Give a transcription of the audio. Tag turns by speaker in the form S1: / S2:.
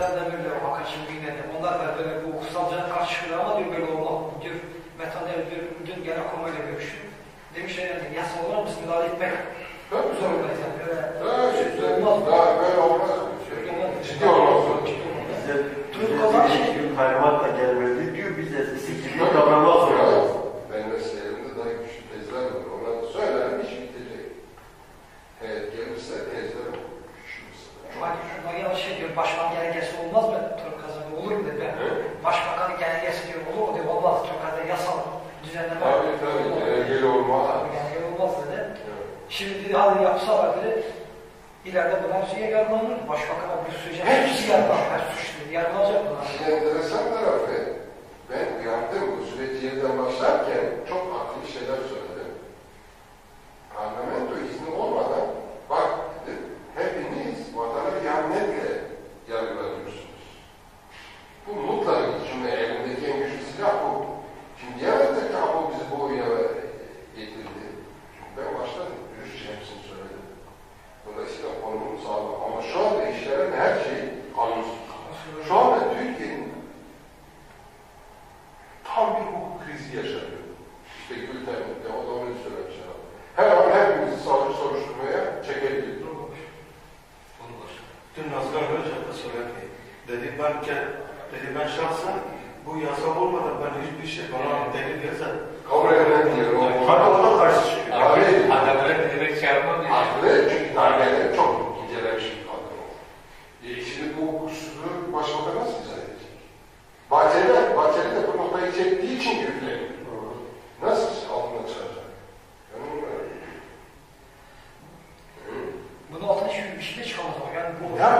S1: diyor Hakan Şimdi'yle de. Onlar da böyle bu hukusalcına karşı çıkıyor ama diyor böyle olmaz. Diyor Metan der diyor dün Genelkurmay'la görüştüm. Demiş herhalde yasa olarak biz müdahale etmek zorundayız. Yani böyle
S2: Daha işte,
S1: olmaz.
S2: daha böyle olmaz. Ciddi olmaz.
S3: Bize,
S1: Türk
S3: bize
S1: olan
S3: sekiz
S1: şey-
S3: gün talimat da gelmedi diyor,
S1: başkan genelgesi olmaz mı? Türk kazanı olur mu dedi.
S2: Evet.
S1: Başbakanın genelgesi diyor, olur mu diyor, olmaz. Türk kazanı yasal düzenleme.
S2: Tabii tabii, genelgeli olmaz.
S1: Genelgeli olmaz dedi.
S2: Evet.
S1: Şimdi dedi, hadi yapsalar dedi, ileride bunlar suya yargılanır. Başbakan'a bir sürece hepsi yargılanır, suçlu. Yargılanacak bunlar.
S2: İşin enteresan tarafı, ben uyandım bu süreci yeniden başlarken çok akıllı şeyler söyledim. Parlamento izni olmadan, bak dedim, hepiniz vatana ihanetle yazılar verecek söyledi. Dedi ben, ki, dedi ben şahsen bu yasa olmadan ben hiçbir şey bana delil yazar. Kabul edemiyor. Tabii ona karşı çıkıyor. Adamlara direkt çağırmam diye. Haklı çünkü darbeyle çok incelemiş bir kadro.
S4: E, şimdi bu hukuksuzluğu başbakan nasıl izah edecek? Bahçeli, Bahçeli de bu
S2: noktayı çektiği için yükleniyor.
S4: Nasıl altına çıkacak? Yani,
S2: Bunun
S5: altına hiçbir şey
S2: çıkamaz. Yani bu her